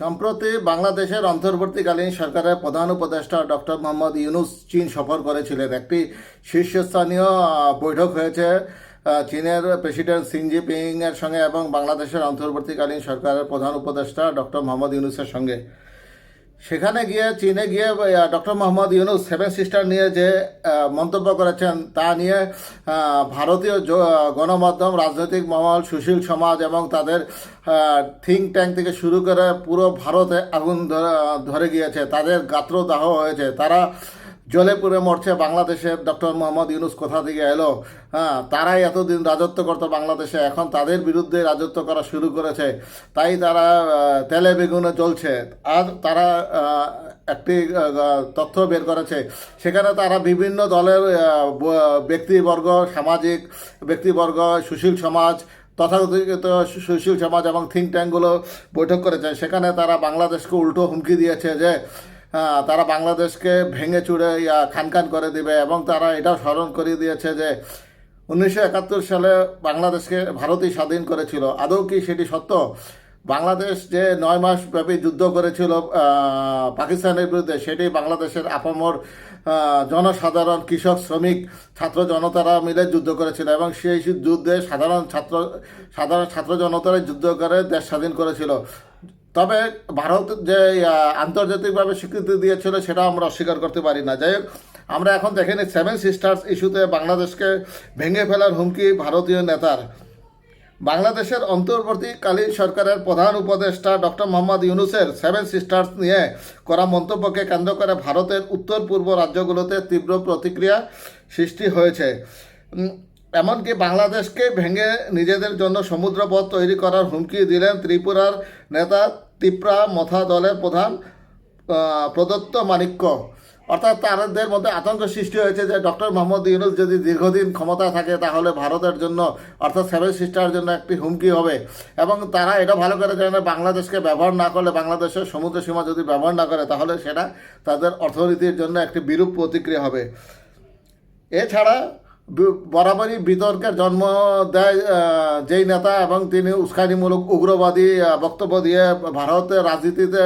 সম্প্রতি বাংলাদেশের অন্তর্বর্তীকালীন সরকারের প্রধান উপদেষ্টা ডক্টর মোহাম্মদ ইউনুস চীন সফর করেছিলেন। একটি শীর্ষস্থানীয় বৈঠক হয়েছে চীনের প্রেসিডেন্ট সিং জিপিং এর সঙ্গে এবং বাংলাদেশের অন্তর্বর্তীকালীন সরকারের প্রধান উপদেষ্টা ডক্টর মোহাম্মদ ইউনুসের সঙ্গে। সেখানে গিয়ে, চীনে গিয়ে doctor Mohammad Yunus seven sister নিয়ে যে মন্তব্য করেছেন, তা নিয়ে ভারতীয় গণমাধ্যম, রাজনৈতিক মহল, সুশীল সমাজ এবং তাদের থিঙ্ক ট্যাঙ্ক থেকে শুরু করে পুরো ভারতে আগুন ধরে- গিয়েছে। তাদের গাত্রদাহ হয়েছে। তারা জলে পুড়ে মরছে বাংলাদেশের ডক্টর মোহাম্মদ ইউনুস কোথা থেকে এলো? হ্যাঁ তারাই এতদিন রাজত্ব করতো বাংলাদেশে, এখন তাদের বিরুদ্ধে রাজত্ব করা শুরু করেছে। তাই তারা তেলে বেগুনে চলছে আর তারা একটি তথ্য বের করেছে। সেখানে তারা বিভিন্ন দলের ব্যক্তিবর্গ, সামাজিক ব্যক্তিবর্গ, সুশীল সমাজ, তথাকথিত সুশীল সমাজ এবং থিঙ্ক ট্যাঙ্কগুলো বৈঠক করেছে। সেখানে তারা বাংলাদেশকে উল্টো হুমকি দিয়েছে যে তারা বাংলাদেশকে ভেঙে চুড়ে খান খান করে দিবে এবং তারা এটাও স্মরণ করিয়ে দিয়েছে যে উনিশশো একাত্তর সালে বাংলাদেশকে ভারতই স্বাধীন করেছিল। আদৌ কি সেটি সত্য? বাংলাদেশ যে নয় মাস ব্যাপী যুদ্ধ করেছিল পাকিস্তানের বিরুদ্ধে, সেটি বাংলাদেশের আপামর জনসাধারণ, কৃষক, শ্রমিক, ছাত্র জনতারা মিলে যুদ্ধ করেছিল এবং সেই যুদ্ধে সাধারণ ছাত্র সাধারণ ছাত্র জনতারা যুদ্ধ করে দেশ স্বাধীন করেছিল। তবে ভারত যে আন্তর্জাতিকভাবে স্বীকৃতি দিয়েছিল সেটা আমরা অস্বীকার করতে পারি না। যাই হোক, আমরা এখন দেখেনি সেভেন সিস্টার্স ইস্যুতে বাংলাদেশকে ভেঙে ফেলার হুমকি ভারতীয় নেতার। বাংলাদেশের অন্তর্বর্তীকালীন সরকারের প্রধান উপদেষ্টা ডক্টর মোহাম্মদ ইউনুসের সেভেন সিস্টার্স নিয়ে করা মন্তব্যকে কেন্দ্র করে ভারতের উত্তর পূর্ব রাজ্যগুলোতে তীব্র প্রতিক্রিয়া সৃষ্টি হয়েছে। এমনকি বাংলাদেশকে ভেঙে নিজেদের জন্য সমুদ্রপথ তৈরি করার হুমকি দিলেন ত্রিপুরার নেতা তিপ্রা মথা দলের প্রধান প্রদত্ত মানিক্য। অর্থাৎ তাদের মধ্যে আতঙ্ক সৃষ্টি হয়েছে যে ডক্টর মোহাম্মদ ইউনুস যদি দীর্ঘদিন ক্ষমতা থাকে, তাহলে ভারতের জন্য, অর্থাৎ সেভেন সিস্টারের জন্য একটি হুমকি হবে। এবং তারা এটা ভালো করে জানে, বাংলাদেশকে ব্যবহার না করলে বাংলাদেশের সমুদ্র সীমা যদি ব্যবহার না করে, তাহলে সেটা তাদের অর্থনীতির জন্য একটি বিরূপ প্রতিক্রিয়া হবে। এছাড়া বরাবরই বিতর্কের জন্ম দেয় যেই নেতা এবং তিনি উস্কানিমূলক উগ্রবাদী বক্তব্য দিয়ে ভারতের রাজনীতিতে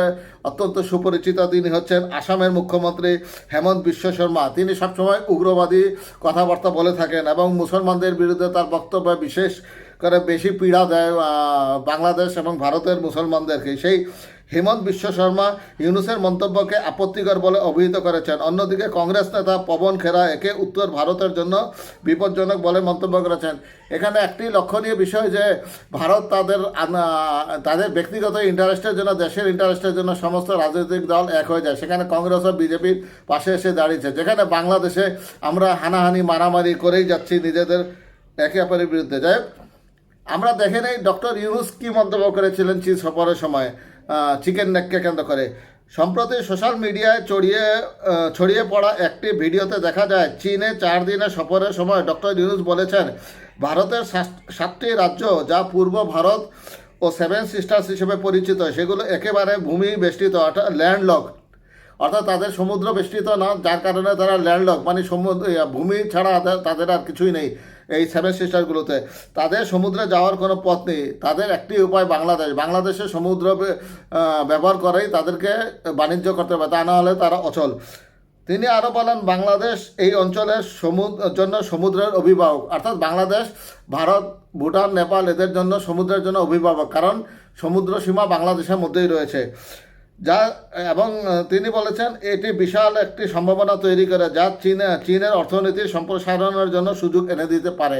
অত্যন্ত সুপরিচিত তিনি হচ্ছেন আসামের মুখ্যমন্ত্রী হেমন্ত বিশ্ব শর্মা। তিনি সবসময় উগ্রবাদী কথাবার্তা বলে থাকেন এবং মুসলমানদের বিরুদ্ধে তার বক্তব্য বিশেষ করে বেশি পীড়া দেয় বাংলাদেশ এবং ভারতের মুসলমানদেরকে। সেই হেমন্ত বিশ্ব শর্মা ইউনুসের মন্তব্যকে আপত্তিকর বলে অভিহিত করেছেন। অন্যদিকে কংগ্রেস নেতা পবন খেরা একে উত্তর ভারতের জন্য বিপজ্জনক বলে মন্তব্য করেছেন। এখানে একটি লক্ষণীয় বিষয় যে, ভারত তাদের তাদের ব্যক্তিগত ইন্টারেস্টের জন্য, দেশের ইন্টারেস্টের জন্য সমস্ত রাজনৈতিক দল এক হয়ে যায়। সেখানে কংগ্রেস ও বিজেপির পাশে এসে দাঁড়িয়েছে। যেখানে বাংলাদেশে আমরা হানাহানি, মারামারি করেই যাচ্ছি নিজেদের একে অপরের বিরুদ্ধে। যাই আমরা দেখে নেই ডক্টর ইউনুস কি মন্তব্য করেছিলেন চীন সফরের সময়। চিকেন নেককে কেন্দ্র করে। সম্প্রতি সোশ্যাল মিডিয়ায় ছড়িয়ে ছড়িয়ে পড়া একটি ভিডিওতে দেখা যায়, চীনে চার দিনের সফরের সময় ডক্টর ইউনুস বলেছেন, ভারতের সাতটি রাজ্য যা পূর্ব ভারত ও সেভেন সিস্টার্স হিসেবে পরিচিত, সেগুলো একেবারে ভূমি বেষ্টিত, অর্থাৎ ল্যান্ডলক অর্থাৎ তাদের সমুদ্র বেষ্টিত না, যার কারণে তারা ল্যান্ডলক মানে সমুদ্র, ভূমি ছাড়া তাদের- তাদের আর কিছুই নেই। এই সেভেন সিস্টারগুলোতে তাদের সমুদ্রে যাওয়ার কোনো পথ নেই। তাদের একটি উপায় বাংলাদেশ। বাংলাদেশে সমুদ্র ব্যবহার করেই তাদেরকে বাণিজ্য করতে হবে, তা না হলে তারা অচল। তিনি আরও বলেন, বাংলাদেশ এই অঞ্চলের সমুদ্র জন্য সমুদ্রের অভিভাবক। অর্থাৎ বাংলাদেশ, ভারত, ভুটান, নেপাল, এদের জন্য সমুদ্রের জন্য অভিভাবক। কারণ সমুদ্র সীমা বাংলাদেশের মধ্যেই রয়েছে। যা, এবং তিনি বলেছেন, এটি বিশাল একটি সম্ভাবনা তৈরি করে যা চীনে, চীনের অর্থনীতির সম্প্রসারণের জন্য সুযোগ এনে দিতে পারে।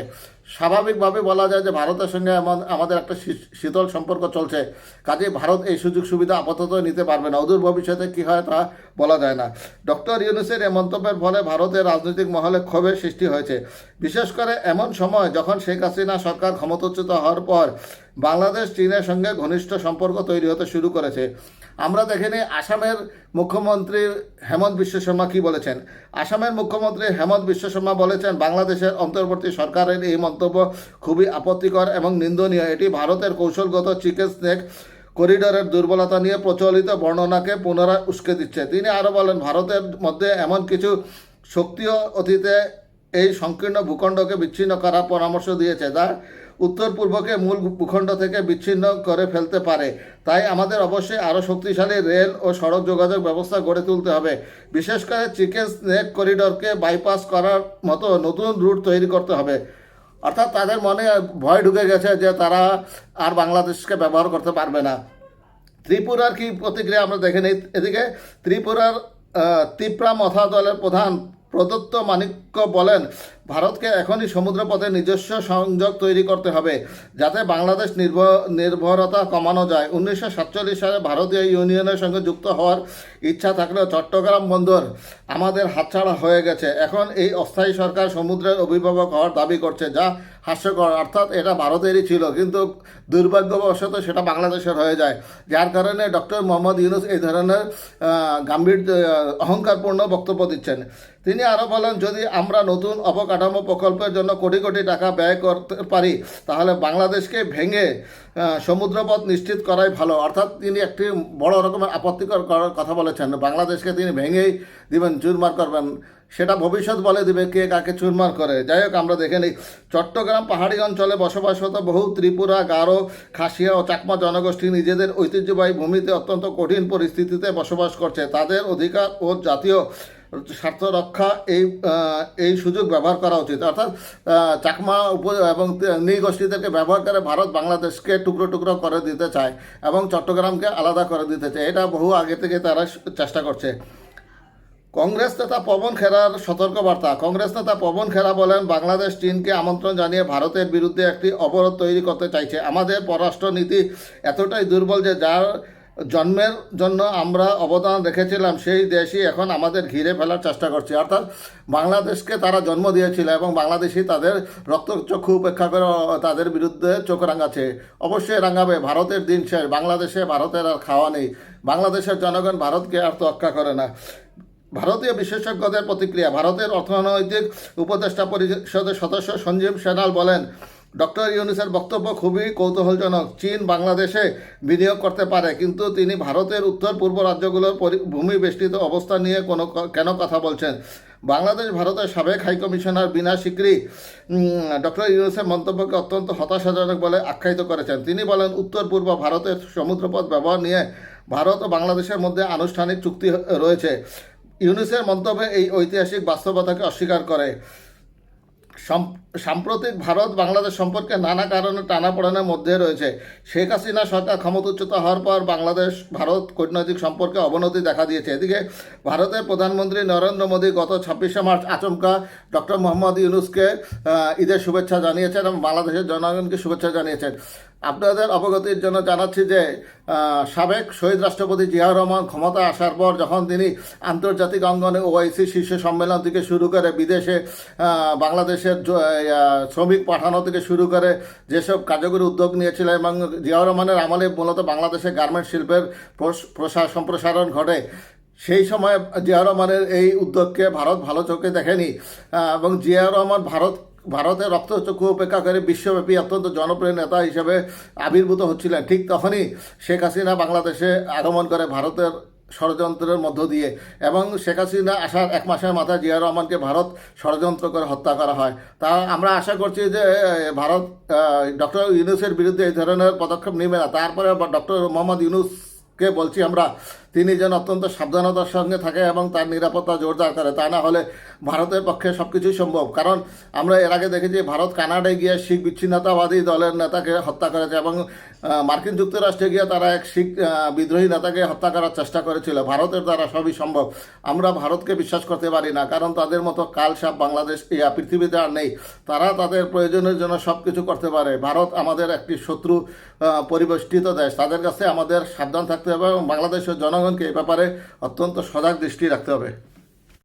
স্বাভাবিকভাবে বলা যায় যে ভারতের সঙ্গে এমন, আমাদের একটা শীতল সম্পর্ক চলছে। কাজেই ভারত এই সুযোগ সুবিধা আপাতত নিতে পারবে না। অদূর ভবিষ্যতে কী হয় তা বলা যায় না। ডক্টর ইউনুসের এই মন্তব্যের ফলে ভারতের রাজনৈতিক মহলে ক্ষোভের সৃষ্টি হয়েছে। বিশেষ করে এমন সময় যখন শেখ হাসিনা সরকার ক্ষমতাচ্যুত হওয়ার পর বাংলাদেশ চীনের সঙ্গে ঘনিষ্ঠ সম্পর্ক তৈরি হতে শুরু করেছে। আমরা দেখেনি আসামের মুখ্যমন্ত্রী হেমন্ত বিশ্ব শর্মা কী বলেছেন। আসামের মুখ্যমন্ত্রী হেমন্ত বিশ্ব শর্মা বলেছেন, বাংলাদেশের অন্তর্বর্তী সরকারের এই মন্তব্য খুবই আপত্তিকর এবং নিন্দনীয়। এটি ভারতের কৌশলগত চিকেন স্নেক করিডোরের দুর্বলতা নিয়ে প্রচলিত বর্ণনাকে পুনরায় উস্কে দিচ্ছে। তিনি আরও বলেন, ভারতের মধ্যে এমন কিছু শক্তিও অতীতে এই সংকীর্ণ ভূখণ্ডকে বিচ্ছিন্ন করার পরামর্শ দিয়েছে, যা উত্তর পূর্বকে মূল ভূখণ্ড থেকে বিচ্ছিন্ন করে ফেলতে পারে। তাই আমাদের অবশ্যই আরও শক্তিশালী রেল ও সড়ক যোগাযোগ ব্যবস্থা গড়ে তুলতে হবে। বিশেষ করে চিকেন স্নেক করিডোরকে বাইপাস করার মতো নতুন রুট তৈরি করতে হবে। অর্থাৎ তাদের মনে ভয় ঢুকে গেছে যে তারা আর বাংলাদেশকে ব্যবহার করতে পারবে না। ত্রিপুরার কি প্রতিক্রিয়া আমরা দেখে নিই। এদিকে ত্রিপুরার তিপ্রা মথা দলের প্রধান প্রদত্ত মাণিক্য বলেন ভারতকে এখনই সমুদ্রপথে নিজস্ব সংযোগ তৈরি করতে হবে, যাতে বাংলাদেশ নির্ভর নির্ভরতা কমানো যায়। উনিশশো সাতচল্লিশ সালে ভারতীয় ইউনিয়নের সঙ্গে যুক্ত হওয়ার ইচ্ছা থাকলেও চট্টগ্রাম বন্দর আমাদের হাতছাড়া হয়ে গেছে। এখন এই অস্থায়ী সরকার সমুদ্রের অভিভাবক হওয়ার দাবি করছে, যা হাস্যকর, অর্থাৎ এটা ভারতেরই ছিল, কিন্তু দুর্ভাগ্যবশত সেটা বাংলাদেশের হয়ে যায়। যার কারণে ডক্টর মোহাম্মদ ইউনুস এই ধরনের গাম্ভীর অহংকারপূর্ণ বক্তব্য দিচ্ছেন। তিনি আরও বলেন, যদি আমরা নতুন অবকাঠামো প্রকল্পের জন্য কোটি কোটি টাকা ব্যয় করতে পারি, তাহলে বাংলাদেশকে ভেঙে সমুদ্রপথ নিশ্চিত করাই ভালো। অর্থাৎ তিনি একটি বড় রকমের আপত্তিকর কথা বলেছেন। বাংলাদেশকে তিনি ভেঙেই দিবেন, চুরমার করবেন। সেটা ভবিষ্যৎ বলে দিবে, কে কাকে চুরমার করে। যাই হোক, আমরা দেখে নিই। চট্টগ্রাম পাহাড়ি অঞ্চলে বসবাসরত বহু ত্রিপুরা, গারো, খাসিয়া ও চাকমা জনগোষ্ঠী নিজেদের ঐতিহ্যবাহী ভূমিতে অত্যন্ত কঠিন পরিস্থিতিতে বসবাস করছে। তাদের অধিকার ও জাতীয় স্বার্থ রক্ষা এই এই সুযোগ ব্যবহার করা উচিত। অর্থাৎ চাকমা উপ, এবং নৃগোষ্ঠীদেরকে ব্যবহার করে ভারত বাংলাদেশকে টুকরো টুকরো করে দিতে চায় এবং চট্টগ্রামকে আলাদা করে দিতে চায়। এটা বহু আগে থেকে তারা চেষ্টা করছে। কংগ্রেস নেতা পবন খেরার সতর্কবার্তা। কংগ্রেস নেতা পবন খেরা বলেন, বাংলাদেশ চীনকে আমন্ত্রণ জানিয়ে ভারতের বিরুদ্ধে একটি অবরোধ তৈরি করতে চাইছে। আমাদের পররাষ্ট্রনীতি এতটাই দুর্বল যে যার জন্মের জন্য আমরা অবদান রেখেছিলাম, সেই দেশই এখন আমাদের ঘিরে ফেলার চেষ্টা করছে। অর্থাৎ বাংলাদেশকে তারা জন্ম দিয়েছিল এবং বাংলাদেশই তাদের রক্তচক্ষু উপেক্ষা করে তাদের বিরুদ্ধে চোখ রাঙাচ্ছে। অবশ্যই রাঙাবে, ভারতের দিন শেষ। বাংলাদেশে ভারতের আর খাওয়া নেই। বাংলাদেশের জনগণ ভারতকে আর তো তোয়াক্কা করে না। ভারতীয় বিশেষজ্ঞদের প্রতিক্রিয়া। ভারতের অর্থনৈতিক উপদেষ্টা পরিষদের সদস্য সঞ্জীব সেনাল বলেন, ডক্টর ইউনুসের বক্তব্য খুবই কৌতূহলজনক। চীন বাংলাদেশে বিনিয়োগ করতে পারে, কিন্তু তিনি ভারতের উত্তর পূর্ব রাজ্যগুলোর ভূমি বেষ্টিত অবস্থা নিয়ে কোনো কেন কথা বলছেন? বাংলাদেশ ভারতের সাবেক হাইকমিশনার বিনা সিকরি ডক্টর ইউনুসের মন্তব্যকে অত্যন্ত হতাশাজনক বলে আখ্যায়িত করেছেন। তিনি বলেন, উত্তর পূর্ব ভারতের সমুদ্রপথ ব্যবহার নিয়ে ভারত ও বাংলাদেশের মধ্যে আনুষ্ঠানিক চুক্তি রয়েছে। ইউনুসের মন্তব্যে এই ঐতিহাসিক বাস্তবতাকে অস্বীকার করে। সাম্প্রতিক ভারত বাংলাদেশ সম্পর্কে নানা কারণে টানাপোড়েনের মধ্যে রয়েছে। শেখ হাসিনা সরকার ক্ষমতাচ্যুত হওয়ার পর বাংলাদেশ, ভারত কূটনৈতিক সম্পর্কে অবনতি দেখা দিয়েছে। এদিকে ভারতের প্রধানমন্ত্রী নরেন্দ্র মোদী গত ছাব্বিশে মার্চ আচমকা ডক্টর মোহাম্মদ ইউনুসকে ঈদের শুভেচ্ছা জানিয়েছেন এবং বাংলাদেশের জনগণকে শুভেচ্ছা জানিয়েছেন। আপনাদের অবগতির জন্য জানাচ্ছি যে সাবেক শহীদ রাষ্ট্রপতি জিয়াউর রহমান ক্ষমতা আসার পর যখন তিনি আন্তর্জাতিক অঙ্গনে ওআইসি শীর্ষ সম্মেলন থেকে শুরু করে বিদেশে বাংলাদেশের শ্রমিক পাঠানো থেকে শুরু করে যেসব কার্যকরী উদ্যোগ নিয়েছিলেন এবং জিয়াউর রহমানের আমলে মূলত বাংলাদেশে গার্মেন্ট শিল্পের প্রস- প্রসার সম্প্রসারণ ঘটে, সেই সময় জিয়া রহমানের এই উদ্যোগকে ভারত ভালো চোখে দেখেনি। এবং জিয়া রহমান ভারত ভারতের রক্তচক্ষু উপেক্ষা করে বিশ্বব্যাপী অত্যন্ত জনপ্রিয় নেতা হিসেবে আবির্ভূত হচ্ছিলেন। ঠিক তখনই শেখ হাসিনা বাংলাদেশে আগমন করে ভারতের ষড়যন্ত্রের মধ্য দিয়ে এবং শেখ হাসিনা আসার এক মাসের মাথায় জিয়া রহমানকে ভারত ষড়যন্ত্র করে হত্যা করা হয়। তা আমরা আশা করছি যে ভারত ডক্টর ইউনুসের বিরুদ্ধে এই ধরনের পদক্ষেপ নেবে না। তারপরে ডক্টর মোহাম্মদ ইউনুসকে বলছি আমরা তিনি যেন অত্যন্ত সাবধানতার সঙ্গে থাকে এবং তার নিরাপত্তা জোরদার করে, তা না হলে ভারতের পক্ষে সব কিছুই সম্ভব। কারণ আমরা এর আগে দেখেছি, ভারত কানাডায় গিয়ে শিখ বিচ্ছিন্নতাবাদী দলের নেতাকে হত্যা করেছে এবং মার্কিন যুক্তরাষ্ট্রে গিয়ে তারা এক শিখ বিদ্রোহী নেতাকে হত্যা করার চেষ্টা করেছিল। ভারতের দ্বারা সবই সম্ভব। আমরা ভারতকে বিশ্বাস করতে পারি না, কারণ তাদের মতো কাল সাপ বাংলাদেশ পৃথিবীতে আর নেই। তারা তাদের প্রয়োজনের জন্য সব কিছু করতে পারে। ভারত আমাদের একটি শত্রু পরিবেষ্টিত দেশ। তাদের কাছে আমাদের সাবধান থাকতে হবে এবং বাংলাদেশের জনগণকে এ ব্যাপারে অত্যন্ত সজাগ দৃষ্টি রাখতে হবে।